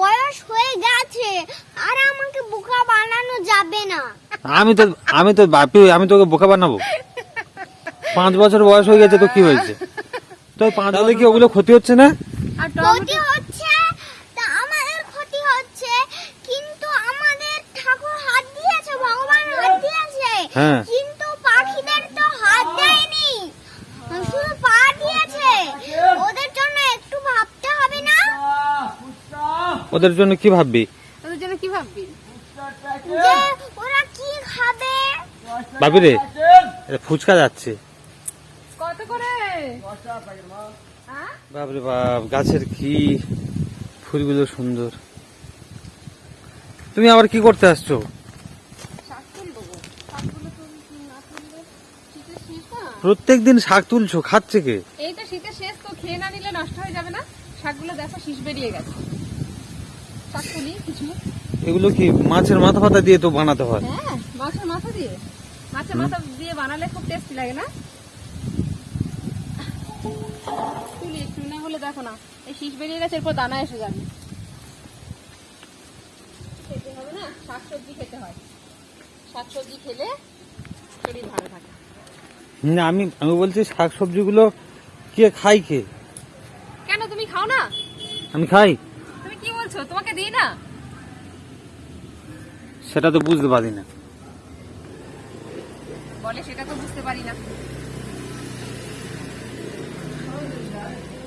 বয়স হয়ে গেছে আর আমাকে বোকা বানানো যাবে না। আমি তো আমি তো বাপি আমি তোকে বোকা বানাবো? পাঁচ বছর বয়স হয়ে গেছে তো কি হয়েছে? তো পাঁচ তাহলে কি ওগুলো ক্ষতি হচ্ছে না? আর ক্ষতি হচ্ছে তা আমাদের ক্ষতি হচ্ছে কিন্তু আমাদের ঠাকুর হাত দিয়েছে ভগবান হাত দিয়েছে। হ্যাঁ। কিন্তু পাখিদের তো হাত দেয়নি শুধু পা দিয়েছে ওদের জন্য একটু ভাবতে হবে না ওদের জন্য কি ভাববি? তোদের জন্য কি ভাববি? যে ওরা কি খাবে? ভাবি রে এটা ফুচকা যাচ্ছে। কত করে? বাপরে বাপ গাছের কি ফুলগুলো সুন্দর। তুমি আবার কি করতে আসছো। প্রত্যেক দিন শাক তুলছো খাচ্ছে কে? এই তো শীতের শেষ তো খেয়ে না নিলে নষ্ট হয়ে যাবে না। শাকগুলো দেখো শীষ বেরিয়ে গেছে। শাক তুলি কিছু। এগুলো কি মাছের মাথা ফাতা দিয়ে তো বানাতে হয়? হ্যাঁ মাছের মাথা দিয়ে। মাছের মাথা দিয়ে বানালে খুব টেস্টি লাগে না? তুলি একটু না হলে দেখো না এই শীষ বেরিয়ে গেছে এরপর দানা এসে যাবে। খেতে হবে না শাকসবজি খেতে হয়। শাকসবজি খেলে শরীর ভালো থাকে। না আমি আমি বলছি শাক সবজিগুলো কে খাই কে? কেন তুমি খাও না? আমি খাই। তোমাকে দিই না? সেটা তো বুঝতে পারি না। বলে সেটা তো বুঝতে পারি না।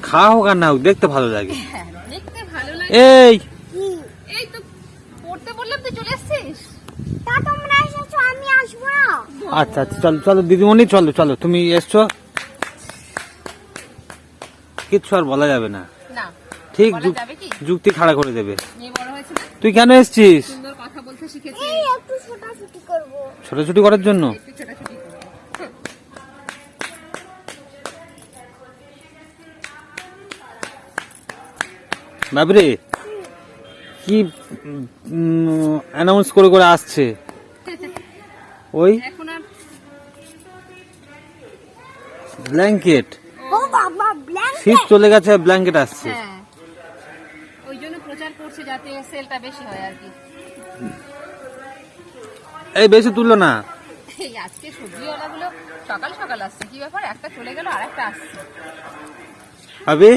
খাওয়া হোক আর না হোক দেখতে ভালো লাগে। হ্যাঁ দেখতে ভালো লাগে। এই! এই তো পড়তে বললাম তুই চলে এসছিস? তা তোমরা এসেছ আমি আসব না। আচ্ছা আচ্ছা চলো চলো দিদিমণি চলো চলো তুমি এসছো? কিচ্ছু আর বলা যাবে না। না। ঠিক যুক্তি খাড়া করে দেবে। মেয়ে বড় হয়েছে না? তুই কেন এসছিস? সুন্দর কথা বলতে শিখেছে। এই একটু ছোটাছুটি করার জন্য? বাবরে কি অ্যানাউন্স করে করে আসছে? ওই ব্ল্যাঙ্কেট ও শীত চলে গেছে ব্ল্যাঙ্কেট আসছে। হ্যাঁ। যাতে সেলটা বেশি হয় আর কি। এই বেশি তুললো না। এই আজকে সবজিওয়ালাগুলো সকাল সকাল আসছে। কি ব্যাপার? একটা চলে গেল আর একটা আসছে। আবে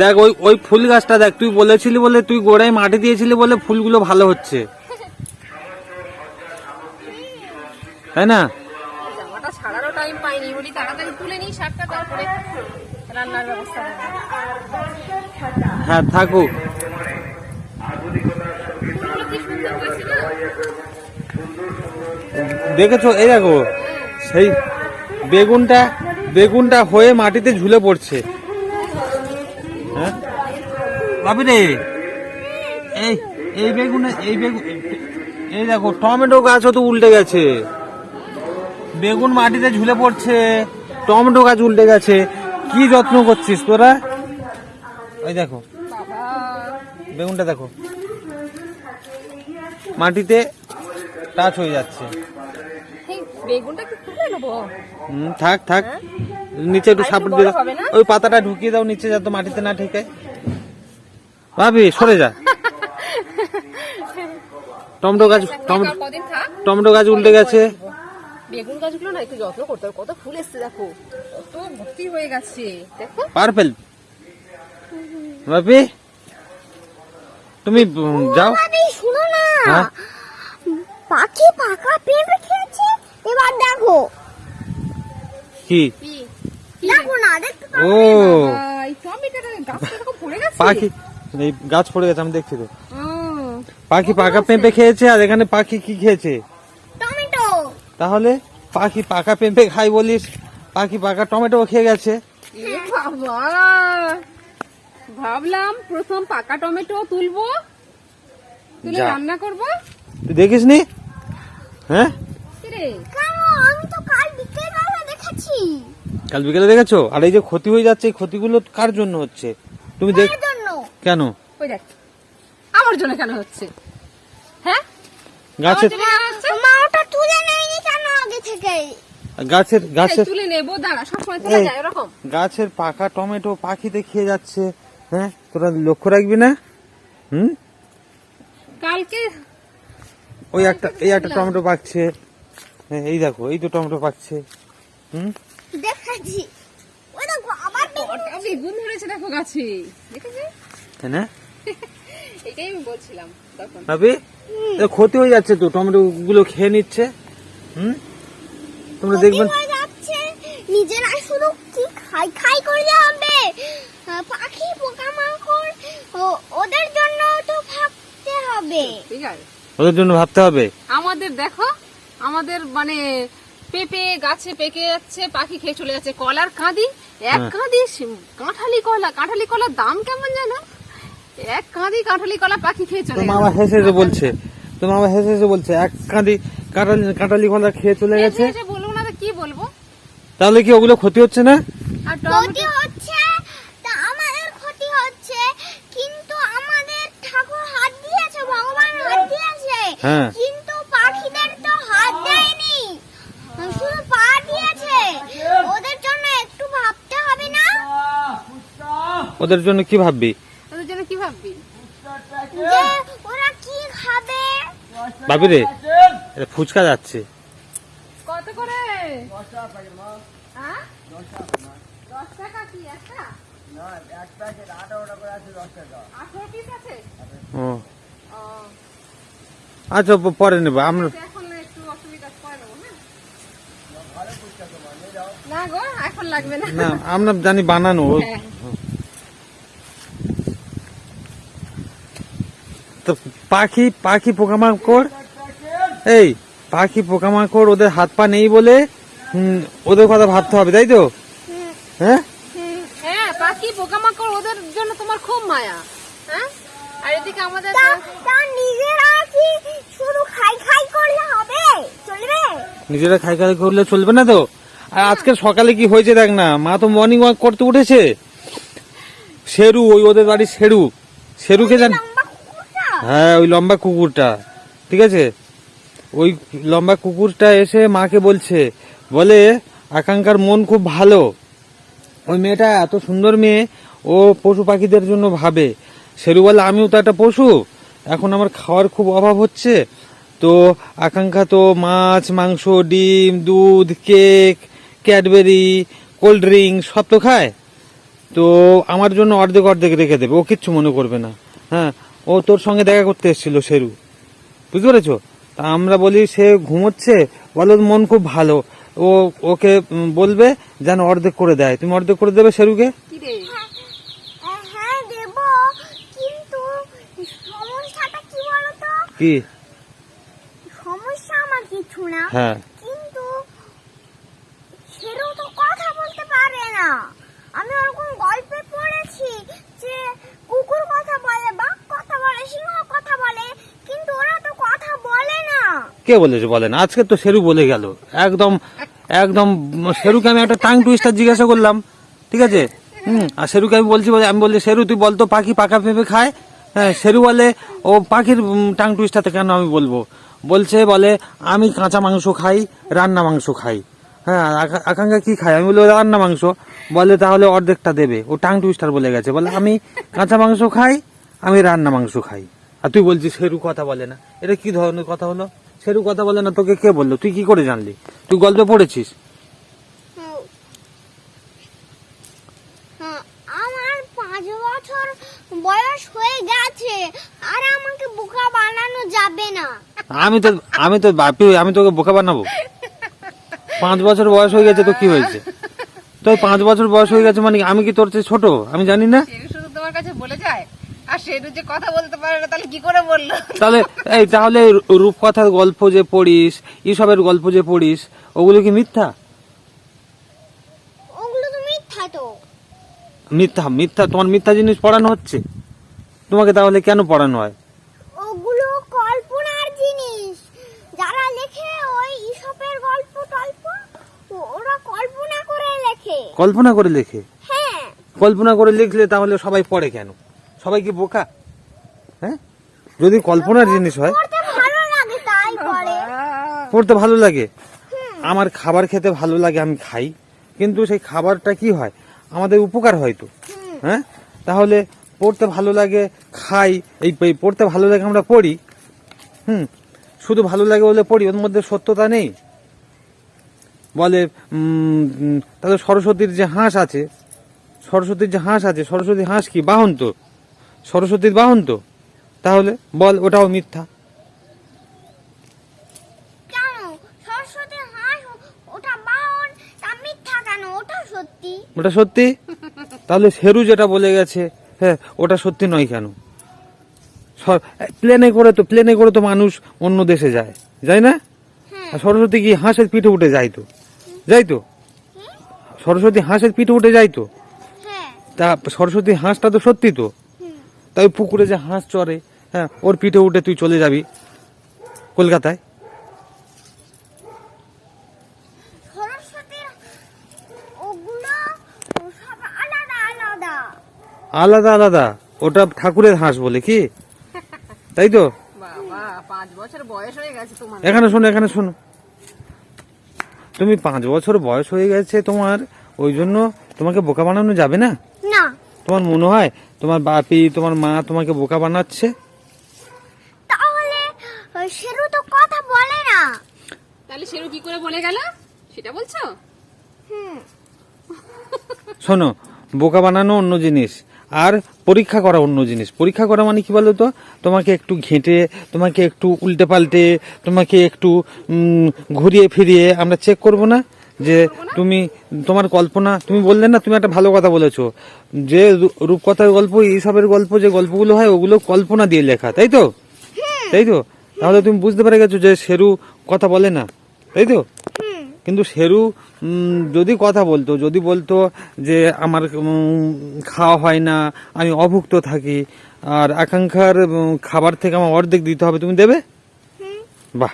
দেখ ওই ওই ফুল গাছটা দেখ তুই বলেছিলি বলে তুই গোড়ায় মাটি দিয়েছিলি বলে ফুলগুলো ভালো হচ্ছে। তাই না? জামাটা ছাড়ারও টাইম পাইনি বলি তাড়াতাড়ি তুলে নিই শাকটা তারপরে রান্নার ব্যবস্থা হ্যাঁ থাকুক। দেখেছ? এই দেখো, সেই বেগুনটা বেগুনটা হয়ে মাটিতে ঝুলে পড়ছে। হ্যাঁ? রে, এই এই বেগুনে, এই বেগুন এই দেখো, টমেটো গাছও তো উল্টে গেছে। বেগুন মাটিতে ঝুলে পড়ছে, টমেটো গাছ উল্টে গেছে। কি যত্ন করছিস তোরা? ওই দেখো। বেগুনটা দেখো। মাটিতে টাচ হয়ে যাচ্ছে। থাক থাক। নিচে একটু সাপোর্ট দিয়ে। ওই পাতাটা ঢুকিয়ে দাও নিচে যাতে মাটিতে না ঠেকে ভাবি সরে যা। টমেটো গাছ থাক। টমেটো গাছ উল্টে গেছে। বেগুন গাছগুলো না একটু যত্ন করতে হবে। কত ফুল এসছে দেখো। কত ভর্তি হয়ে গেছে। দেখো। পার্পেল। ভাবি তুমি যাও। শুনো না। হ্যাঁ? পাখি পাকা পেঁপে খেয়েছে এবার দেখো। কি? কি? দেখো না দেখতে ও। এই টমেটোটা গাছটা এরকম পড়ে গেছে। পাখি এই গাছ পড়ে গেছে আমি দেখছি তো। পাখি পাকা পেঁপে খেয়েছে আর এখানে পাখি কি খেয়েছে? টমেটো। তাহলে পাখি পাকা পেঁপে খাই বলিস। পাখি পাকা টমেটো খেয়ে গেছে। বাবা। ভাবলাম প্রথম পাকা টমেটো তুলবো তুলে যা। রান্না করব। তুই দেখিস নি? হ্যাঁ? কিরে? আমি তো কাল বিকেলবেলা দেখেছি কাল বিকেলে দেখেছ? আর এই যে ক্ষতি হয়ে যাচ্ছে এই ক্ষতিগুলো কার জন্য হচ্ছে? তুমি দেখ জন্য? কেন? ওই দেখ। আমার জন্য কেন হচ্ছে? হ্যাঁ? গাছের আমার জন্য কেন হচ্ছে? মা ওটা তুলে নেয়নি কেন আগে থেকে? গাছের এই, গাছের তুলে নেব দাঁড়া সবসময় তোলা এই। যায় ওরকম। গাছের পাকা টমেটো পাখিতে খেয়ে যাচ্ছে। হ্যাঁ? তোরা লক্ষ্য রাখবি না? হুম? কালকে ওই একটা এই একটা টমেটো পাকছে। হ্যাঁ, এই দেখো এই তো টমেটো পাকছে। হুম? দেখাচ্ছি। ওই দেখো আবার বেগুন। কটা বেগুন ধরেছে দেখো গাছে। দেখেছি? তাই না? এটাই আমি বলছিলাম তখন। এ ক্ষতি হয়ে যাচ্ছে তো টমেটো গুলো খেয়ে নিচ্ছে। হুম? তোমরা দেখবেন হয়ে নিজেরা শুধু কি খাই খাই হবে? আহ, পাখি পোকামাকড় ও- ওদের জন্য তো ভাবতে হবে। ঠিক আছে ওদের জন্য ভাবতে হবে? আমাদের দেখো আমাদের মানে পেঁপে গাছে পেকে যাচ্ছে পাখি খেয়ে চলে যাচ্ছে। কলার কাঁদি এক হ্যাঁ। কাঁদি কাঁঠালি কলা কাঁঠালি কলার দাম কেমন জানো? এক কাঁদি কাঁঠালি কলা পাখি খেয়ে চলে তোমার গেল। হেসে হেসে বলছে তোমার আবার হেসে হেসে বলছে এক কাঁদি কাঁটালি কাঁটালি কলা খেয়ে চলে গেছে। এসে বলব না তো কি বলব? তাহলে কি ওগুলো ক্ষতি হচ্ছে না? আর ক্ষতি টমেটো হ্যাঁ। কিন্তু পাখিদের তো হাত দেয়নি। শুধু পা দিয়েছে। ওদের জন্য একটু ভাবতে হবে না। ওদের জন্য কি ভাববি? ওদের জন্য কি ভাববি? যে ওরা কি খাবে? ভাবি রে এটা ফুচকা যাচ্ছে। কত করে? হ্যাঁ? দশ টাকা কি একটা? আঠারো piece আছে? ও ও, আচ্ছা প- পরে নেব আমরা এখন একটু অসুবিধা পরে নেব, আমরা না লাগবে না। না আমরা জানি বানানো। হ্যাঁ। তো পাখি পাখি পোকামাকড়? এই পাখি পোকামাকড় ওদের হাত পা নেই বলে ওদের কথা ভাবতে হবে তাই তো? হ্যাঁ? হ্যাঁ পাখি পোকামাকড় ওদের জন্য তোমার খুব মায়া হ্যাঁ? আর এদিকে আমাদের নিজেরা কি শুধু খাই খাই করলে হবে? চলবে? নিজেরা খাই খাই করলে চলবে না তো? আর আজকে সকালে কি হয়েছে দেখ না মা তো মর্নিং ওয়াক করতে উঠেছে। শেরু ওই ওদের বাড়ির শেরু। শেরুকে জান হ্যাঁ ওই লম্বা কুকুরটা। ঠিক আছে? ওই লম্বা কুকুরটা এসে মাকে বলছে বলে আকাঙ্ক্ষার মন খুব ভালো। ওই মেয়েটা এত সুন্দর মেয়ে ও পশু পাখিদের জন্য ভাবে। সেরু বলে, আমিও তো একটা পশু। এখন আমার খাওয়ার খুব অভাব হচ্ছে। তো আকাঙ্ক্ষা তো মাছ, মাংস, ডিম, দুধ, কেক, ক্যাডবেরি, কোল্ড ড্রিঙ্ক, সব তো খায়। তো আমার জন্য অর্ধেক অর্ধেক রেখে দেবে। ও কিচ্ছু মনে করবে না। হ্যাঁ ও তোর সঙ্গে দেখা করতে এসেছিল শেরু বুঝতে পেরেছ? তা আমরা বলি, সে ঘুমোচ্ছে। বলো মন খুব ভালো। ও, ওকে বলবে, যেন অর্ধেক করে দেয়। তুমি অর্ধেক করে দেবে শেরুকে কি রে হ্যাঁ, হ্যাঁ দেব কিন্তু সমস্যাটা কি বলতো কি? সমস্যা আমার কিছু না। হ্যাঁ। কিন্তু তো কথা বলতে পারে না। আমি ওরকম গল্পে পড়েছি যে কুকুর কথা বলে বাঘ কথা বলে সিংহ কথা বলে কিন্তু ওরা তো কথা বলে না। কে বলেছে বলেন আজকে তো শেরু বলে গেল। একদম একদম শেরুকে আমি একটা টাং টুইস্টার জিজ্ঞাসা করলাম। ঠিক আছে? হুম আর শেরুকে আমি বলছি বলে আমি বলছি শেরু তুই বলতো পাখি পাকা পেঁপে খায়? হ্যাঁ বলে, ও পাখির টাং টুইস্টারতে কেন আমি বলব? বলছে, বলে, আমি কাঁচা মাংস খাই, রান্না মাংস খাই। হ্যাঁ আকাঙ্ক্ষা কি খায়? আমি বলি রান্না মাংস। বলে, তাহলে অর্ধেকটা দেবে। ও টাং টুইস্টার বলে গেছে। বলে, আমি কাঁচা মাংস খাই, আমি রান্না মাংস খাই। আর তুই বলছিস সেরু কথা বলে না। এটা কি ধরনের কথা হলো? সেরু কথা বলে না, তোকে কে বলল? তুই কি করে জানলি? তুই গল্পে পড়েছিস হুম। হ্যাঁ, আমার পাঁচ বছর বয়স হয়ে গেছে আর আমাকে বোকা বানানো যাবে না। আমি তো আমি তো বাপি আমি তোকে বোকা বানাবো? পাঁচ বছর বয়স হয়ে গেছে তো কি হয়েছে? তো পাঁচ বছর বয়স হয়ে গেছে মানে কি? আমি কি তোর চেয়ে ছোট? আমি জানি না। শুধু তোমার কাছে বলে যায় আর শেরু যে কথা বলতে পারে না তাহলে কি করে বলল? তাহলে এই তাহলে রূপকথার গল্প যে পড়িস এসবের গল্প যে পড়িস ওগুলো কি মিথ্যা? ওগুলো তো মিথ্যা তো। মিথ্যা মিথ্যা তোমার মিথ্যা জিনিস পড়ানো হচ্ছে? তোমাকে তাহলে কেন পড়ানো হয়? ওগুলো কল্পনার জিনিস। যারা লেখে ওই ইসপের গল্প টল্প ওরা কল্পনা করে লেখে। কল্পনা করে লেখে? হ্যাঁ। কল্পনা করে লিখলে তাহলে সবাই পড়ে কেন? সবাই কি বোকা? হ্যাঁ? যদি কল্পনার জিনিস হয় পড়তে ভালো লাগে তাই পড়ে। পড়তে ভালো লাগে? আমার খাবার খেতে ভালো লাগে আমি খাই। কিন্তু সেই খাবারটা কি হয়? আমাদের উপকার হয়তো হ্যাঁ? তাহলে পড়তে ভালো লাগে, খাই, এই পড়তে ভালো লাগে আমরা পড়ি। হুম? শুধু ভালো লাগে বলে পড়ি, ওর মধ্যে সত্যতা নেই। বলে তাহলে সরস্বতীর যে হাঁস আছে, সরস্বতীর যে হাঁস আছে, সরস্বতী হাঁস কি? বাহন তো। সরস্বতীর বাহন তো। তাহলে বল, ওটাও মিথ্যা কেন সরস্বতী হাঁস ওটা বাহন তা মিথ্যা কেন ওটা সত্যি ওটা সত্যি? তাহলে শেরু যেটা বলে গেছে হ্যাঁ ওটা সত্যি নয় কেন? প্লেনে করে তো প্লেনে করে তো মানুষ অন্য দেশে যায় যায় না? হ্যাঁ। আর সরস্বতী কি হাঁসের পিঠে উঠে যায় তো? যাই তো? সরস্বতী হাঁসের পিঠে উঠে যায় তো? হ্যাঁ। তা সরস্বতী হাঁসটা তো সত্যি তো? তাই পুকুরে যে হাঁস চড়ে হ্যাঁ ওর পিঠে উঠে তুই চলে যাবি কলকাতায় সরস্বতীর ওগুলো সব আলাদা আলাদা আলাদা আলাদা। ওটা ঠাকুরের হাঁস বলে কি? তাই তো? পাঁচ বছর বয়স হয়ে গেছে এখানে শোনো এখানে শোনো। তুমি পাঁচ বছর বয়স হয়ে গেছে তোমার ওই জন্য তোমাকে বোকা বানানো যাবে না? না। তোমার মনে হয় তোমার বাপি তোমার মা তোমাকে বোকা বানাচ্ছে? তাহলে শেরু তো কথা বলে না। তাহলে সেরু কি করে বলে গেল? সেটা বলছো? শোনো বোকা বানানো অন্য জিনিস। আর পরীক্ষা করা অন্য জিনিস। পরীক্ষা করা মানে কি বলো তো তোমাকে একটু ঘেঁটে তোমাকে একটু উল্টে পাল্টে তোমাকে একটু ঘুরিয়ে ফিরিয়ে আমরা চেক করব না যে তুমি তোমার কল্পনা তুমি বললে না তুমি একটা ভালো কথা বলেছ। যে রূপকথার গল্প এইসবের গল্প যে গল্পগুলো হয় ওগুলো কল্পনা দিয়ে লেখা তাই তো? তাই তো? তাহলে তুমি বুঝতে পেরে গেছো যে শেরু কথা বলে না তাই তো? কিন্তু শেরু যদি কথা বলতো যদি বলতো যে আমার খাওয়া হয় না আমি অভুক্ত থাকি আর আকাঙ্ক্ষার খাবার থেকে আমার অর্ধেক দিতে হবে তুমি দেবে? বাহ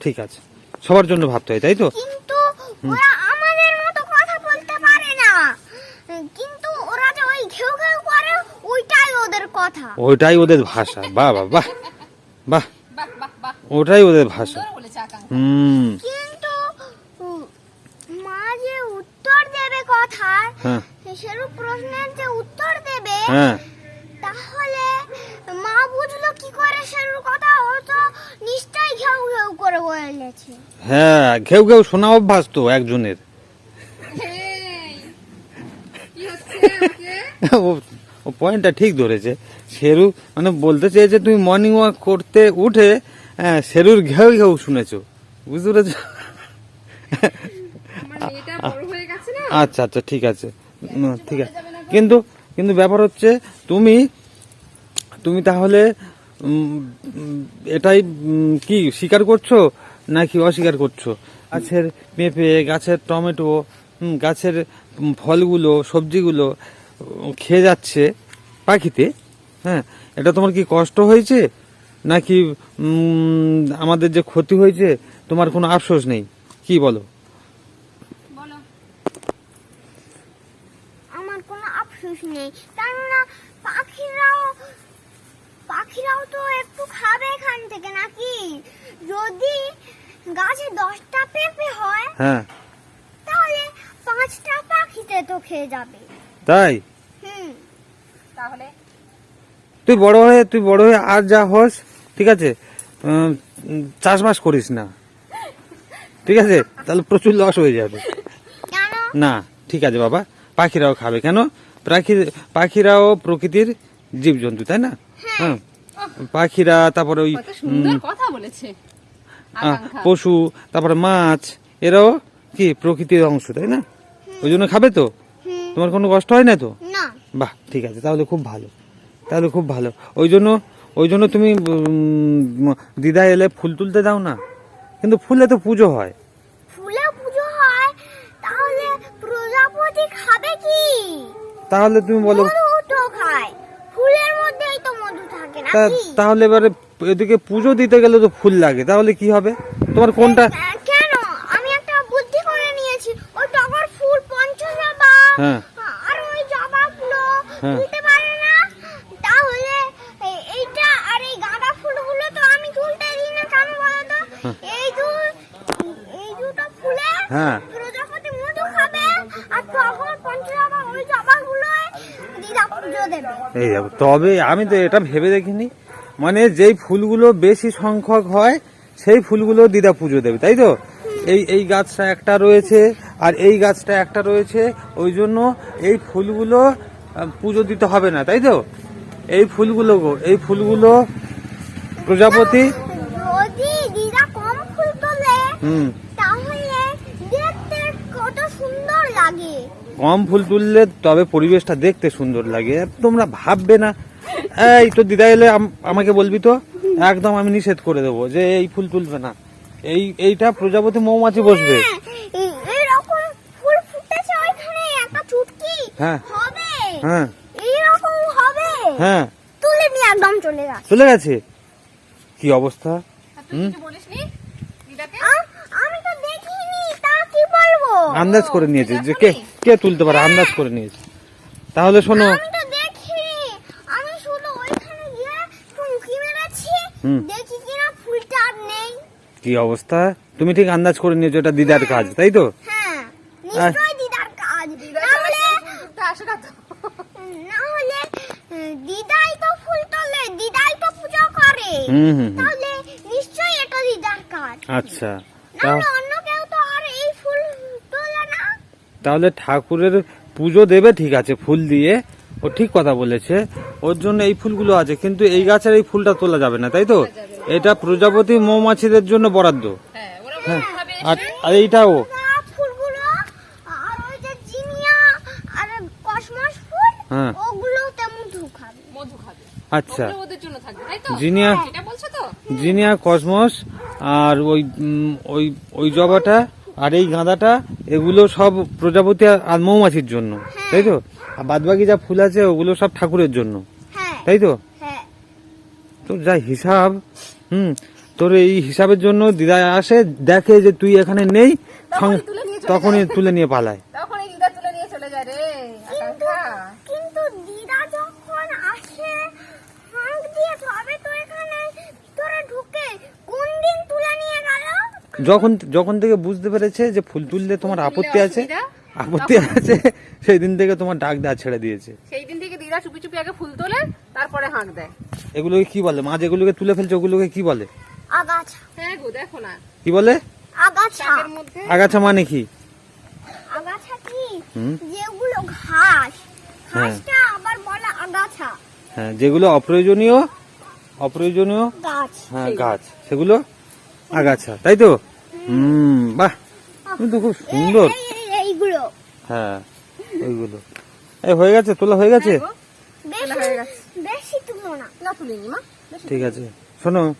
ঠিক আছে। সবার জন্য ভাবতে হয় তাই তো? কিন্তু ওরা আমাদের মতো কথা বলতে পারে না। কিন্তু ওরা যে ওই ঘেউ ঘেউ করে ওইটাই ওদের কথা। ওইটাই ওদের ভাষা। বাহ বাহ বাহ বাহ ওটাই ওদের ভাষা। হুম। উত্তর দেবে কথার হ্যাঁ। সেরূপ প্রশ্নের যে উত্তর দেবে হ্যাঁ। তাহলে মা বুঝলো কি করে সেরূপ কথা ও তো নিশ্চয়ই ঘেউ ঘেউ করে বলেছে। হ্যাঁ ঘেউ ঘেউ শোনা অভ্যাস তো একজনের? ও ও পয়েন্টটা ঠিক ধরেছে। শেরু মানে বলতে চেয়েছে তুমি মর্নিং ওয়াক করতে উঠে হ্যাঁ, শেরুর ঘেউ ঘেউ শুনেছো। বুঝতে পেরেছ? আচ্ছা আচ্ছা ঠিক আছে। ঠিক আছে। কিন্তু কিন্তু ব্যাপার হচ্ছে, তুমি তুমি তাহলে এটাই কি স্বীকার করছ নাকি অস্বীকার করছ? গাছের পেঁপে, গাছের টমেটো গাছের ফলগুলো, সবজিগুলো খেয়ে যাচ্ছে পাখিতে হ্যাঁ? এটা তোমার কি কষ্ট হয়েছে? নাকি আমাদের যে ক্ষতি হয়েছে, তোমার কোনো আফসোস নেই? কি বলো আমার কোনো আফসোস নেই কেননা পাখিরাও পাখিরাও তো একটু খাবে এখান থেকে নাকি? যদি গাছে দশটা পেঁপে হয় হ্যাঁ। তাহলে পাঁচটা পাখিতে তো খেয়ে যাবে। তাই? হুম। তাহলে? তুই বড় হয়ে তুই বড় হয়ে আর যা হস ঠিক আছে? চাষবাস করিস না। ঠিক আছে? তাহলে প্রচুর লস হয়ে যাবে। না ঠিক আছে বাবা। পাখিরাও খাবে। কেন? পাখি পাখিরাও প্রকৃতির জীবজন্তু তাই না? হ্যাঁ। পাখিরা তারপরে ওই কথা বলেছে পশু তারপরে মাছ এরাও কি প্রকৃতির অংশ তাই না? ওই জন্য খাবে তো? তোমার কোনো কষ্ট হয় না তো? বাহ ঠিক আছে তাহলে খুব ভালো। তাহলে খুব ভালো। ওই জন্য ওই জন্য তুমি দিদা এলে ফুল তুলতে দাও না? কিন্তু ফুলে তো পুজো হয়। ফুলে পুজো হয় তাহলে প্রজাপতি খাবে কি? তাহলে তুমি বলো মধু তো খায় ফুলের মধ্যেই তো মধু থাকে তা- নাকি তাহলে এবারে এদিকে পুজো দিতে গেলে তো ফুল লাগে তাহলে কি হবে? তোমার কোনটা? কেন? আমি একটা বুদ্ধি করে নিয়েছি। ওই টগর ফুল পঞ্চজবা হ্যাঁ। আর ওই জবাগুলো হ্যাঁ। তুলতে পারে না। তাহলে এইটা আর এই গাঁদা ফুলগুলো তো আমি তুলতে দিই না কেন বলো তো? এই দু এই দুটো ফুলে হ্যাঁ। প্রজাপতি মধু খাবে আর টগর পঞ্চজবা ওই জবাগুলো দিদা পুজো দেবে এই তবে আমি তো এটা ভেবে দেখিনি। মানে যেই ফুলগুলো বেশি সংখ্যক হয় সেই ফুলগুলো দিদা পুজো দেবে তাই তো? এই এই গাছটা একটা রয়েছে আর এই গাছটা একটা রয়েছে ওই জন্য এই ফুলগুলো পুজো দিতে হবে না তাই তো? এই ফুলগুলো গো এই ফুলগুলো প্রজাপতি। হুম তাহলে দেখতে কত সুন্দর লাগে কম ফুল তুললে তবে পরিবেশটা দেখতে সুন্দর লাগে। তোমরা ভাববে না। এই তো দিদা এলে আম- আমাকে বলবি তো? একদম আমি নিষেধ করে দেবো যে এই ফুল তুলবে না। এই এইটা প্রজাপতি মৌমাছি বসবে। হ্যাঁ, এই- এইরকম ফুল ফুটেছে ওইখানে একটা চুটকি। হ্যাঁ। হ্যাঁ। এইরকম হবে। হ্যাঁ। তুলে নিয়ে একদম চলে গেছে চলে কি অবস্থা? আর তুই কিছু বলিসনি দিদাকে আম- আমি তো দেখিনি তা কি বলব আন্দাজ করে। নিয়েছে যে কে কে তুলতে পারে আন্দাজ করে নিয়েছে। তাহলে শোনো। কি অবস্থা? তুমি ঠিক আন্দাজ করে নিয়েছো এটা দিদার কাজ তাই তো? হ্যাঁ নিশ্চয়ই দিদার কাজ। নাহলে তা আসে না তো। নাহলে দিদাই তো ফুল তোলে দিদাই তো পূজা করে। হুম হুম হুম। তাহলে নিশ্চয়ই এটা দিদার কাজ। আচ্ছা তা নাহলে অন্য কেউ তো আর এই ফুল তোলে না তাহলে ঠাকুরের পুজো দেবে ঠিক আছে ফুল দিয়ে। ও ঠিক কথা বলেছে। ওর জন্য এই ফুলগুলো আছে কিন্তু এই গাছের এই ফুলটা তোলা যাবে না তাই তো? এটা প্রজাপতি মৌমাছিদের জন্য বরাদ্দ। হ্যাঁ ওরা হ্যাঁ আর আর এইটাও না, ফুলগুলো আর ওই যে জিনিয়া আর কসমস ফুল হ্যাঁ। ওগুলো তেমন খাবে মধু খাবে। আচ্ছা। জন্য থাকবে তাই তো? জিনিয়া এটা বলছো তো? জিনিয়া কসমস আর ওই ওই ওই জবাটা। আর এই গাঁদাটা এগুলো সব প্রজাপতি আর মৌমাছির জন্য তাই তো? আর বাদবাকি যা ফুল আছে ওগুলো সব ঠাকুরের জন্য হ্যাঁ। তাই তো? হ্যাঁ। তোর যা হিসাব হুম তোর এই হিসাবের জন্য দিদা আসে দেখে যে তুই এখানে নেই তখনই তুলে নিয়ে পালায়। তখন এই দিদা তুলে নিয়ে চলে যায় রে আকাঙ্ক্ষা কিন্তু দিদা যখন আসে হাঁক দিয়ে তবে তো এখানে তোরা ঢুকে কোন দিন তুলে নিয়ে গেল যখন যখন থেকে বুঝতে পেরেছে যে ফুল তুললে তোমার আপত্তি আছে আপত্তি আছে সেই দিন থেকে তোমার ডাক দেওয়া ছেড়ে দিয়েছে। সেই দিন থেকে দিদা চুপি চুপি আগে ফুল তোলে তারপরে হাঁক দেয়। এগুলোকে কি বলে? মা যেগুলোকে তুলে ফেলছে ওগুলোকে কি বলে? আগাছা। হ্যাঁ গো দেখো না। কি বলে? আগাছা। আগাছা মানে কি? আগাছা কি? যেগুলো ঘাস। হ্যাঁ। ঘাসটা আবার বলে আগাছা। হ্যাঁ যেগুলো অপ্রয়োজনীয় অপ্রয়োজনীয় গাছ। হ্যাঁ গাছ। সেগুলো? আগাছা তাই তো? হুম বাহ তুমি তো খুব সুন্দর। এই- এই- এইগুলো। হ্যাঁ ওইগুলো এই হয়ে গেছে? তোলা হয়ে গেছে? হ্যাঁ বেশি গেছে। বেশি তুলো না। না তুলিনি মা। ঠিক আছে। শোনো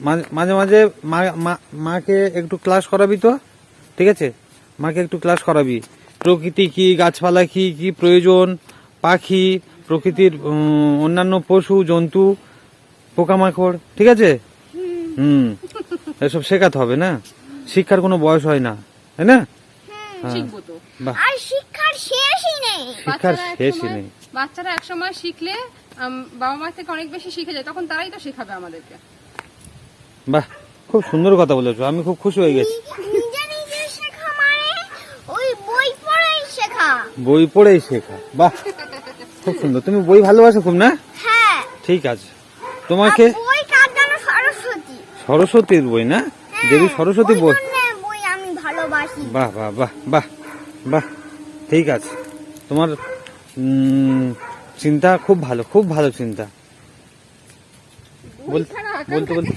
মাঝে- মাঝে মাঝে মা- মা- মাকে একটু ক্লাস করাবি তো? ঠিক আছে? মাকে একটু ক্লাস করাবি। প্রকৃতি কি গাছপালা কি কি প্রয়োজন? পাখি প্রকৃতির অন্যান্য পশু জন্তু পোকামাকড় ঠিক আছে? হুম। এসব শেখাতে হবে না? শিক্ষার কোনো বয়স হয় না তাই না? হ্যাঁ শিখব তো বাহ। আর শিক্ষার শেষই নেই। শিক্ষার বাচ্চারা শেষই নেই। বাচ্চারা একসময় শিখলে বাবা মা থেকে অনেক বেশি শিখে যায় তখন তারাই তো শেখাবে আমাদেরকে। বাহ খুব সুন্দর কথা বলেছ আমি খুব খুশি হয়ে গেছি। মানে বই পড়েই শেখা। বাহ খুব সুন্দর। তুমি বই ভালোবাসো খুব না? হ্যাঁ। ঠিক আছে। তোমাকে আর বই কার জন্য সরস্বতী সরস্বতীর বই না? দেবী সরস্বতী বই। বাহ বাহ বাহ বাহ বাহ। ঠিক আছে। তোমার চিন্তা খুব ভালো খুব ভালো চিন্তা। বল- বলতে বলতে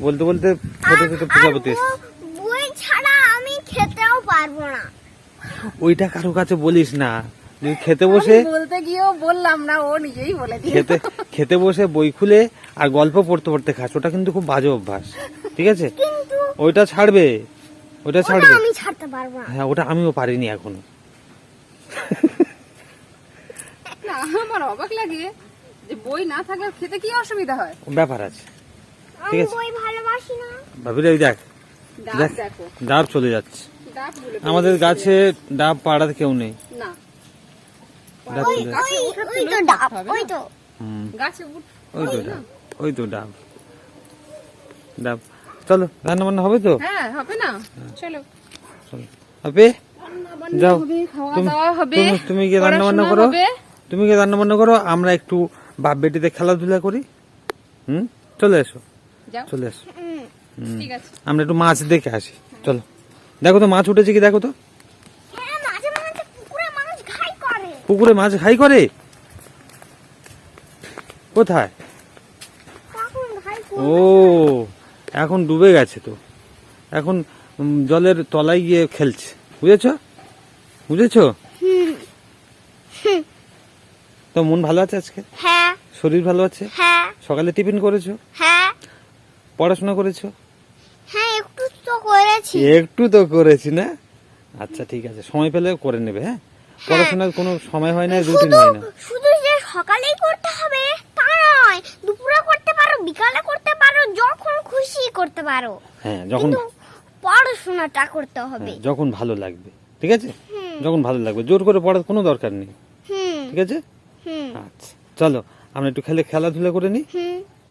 বলতে বলতে প্রজাপতি এসছে। বই- বই ছাড়া আমি খেতেও পারব না। ওইটা কারও কাছে বলিস না। খেতে বসে বলতে গিয়েও বললাম না ও নিজেই বলে খেতে খেতে বসে বই খুলে আর গল্প পড়তে পড়তে খাস ওটা কিন্তু খুব বাজে অভ্যাস ঠিক আছে? ওইটা ছাড়বে ওইটা ওটা ছাড়বে। আমি ছাড়তে পারব হ্যাঁ ওটা আমিও পারিনি এখনও। না আমার অবাক লাগে যে বই না থাকলে খেতে কি অসুবিধা হয়? ব্যাপার আছে আমি আছে। বই ভালোবাসি না। ভাবিলে দেখ ডাব দেখ দেখো। ডাব চলে যাচ্ছে। আমাদের গাছে ডাব পাড়ার কেউ নেই। না। ওই তো ডাব ডাব ওই তো। ডাব ডাব চলো রান্না বান্না হবে তো? হ্যাঁ হবে না? চলো। চলো। হবে যাও। তুমি- তুমি- তুমি গিয়ে রান্না বান্না করো। তুমি কি রান্না বান্না করো আমরা একটু বাপ বেটিতে খেলাধুলা করি। হুম? চলে এসো। চলে এসো। আমরা একটু মাছ দেখে আসি। চলো। দেখো তো মাছ উঠেছে কি দেখো তো হ্যাঁ মাঝে মাঝে পুকুরে মাছ ঘাই করে পুকুরে মাছ খাই করে? কোথায়? ও এখন ডুবে গেছে তো। এখন জলের তলায় গিয়ে খেলছে। বুঝেছ? বুঝেছ? তো মন ভালো আছে আজকে? হ্যাঁ। শরীর ভালো আছে? হ্যাঁ। সকালে টিফিন করেছ? হ্যাঁ। পড়াশোনা করেছ? হ্যাঁ একটু তো করেছি। একটু তো করেছি না? আচ্ছা ঠিক আছে। সময় পেলে করে নেবে হ্যাঁ? পড়াশোনার কোনো সময় হয় না রুটিন হয় না। শুধু যে সকালেই করতে হবে তা নয় দুপুরে করতে পারো বিকালে করতে পারো যখন খুশি করতে পারো। হ্যাঁ যখন পড়াশোনাটা করতে হবে। হ্যাঁ, যখন ভালো লাগবে ঠিক আছে? যখন ভালো লাগবে জোর করে পড়ার কোনো দরকার নেই হুম। ঠিক আছে? হুম। আচ্ছা চলো আমরা একটু খেলে খেলাধুলা করে নিই। হুম।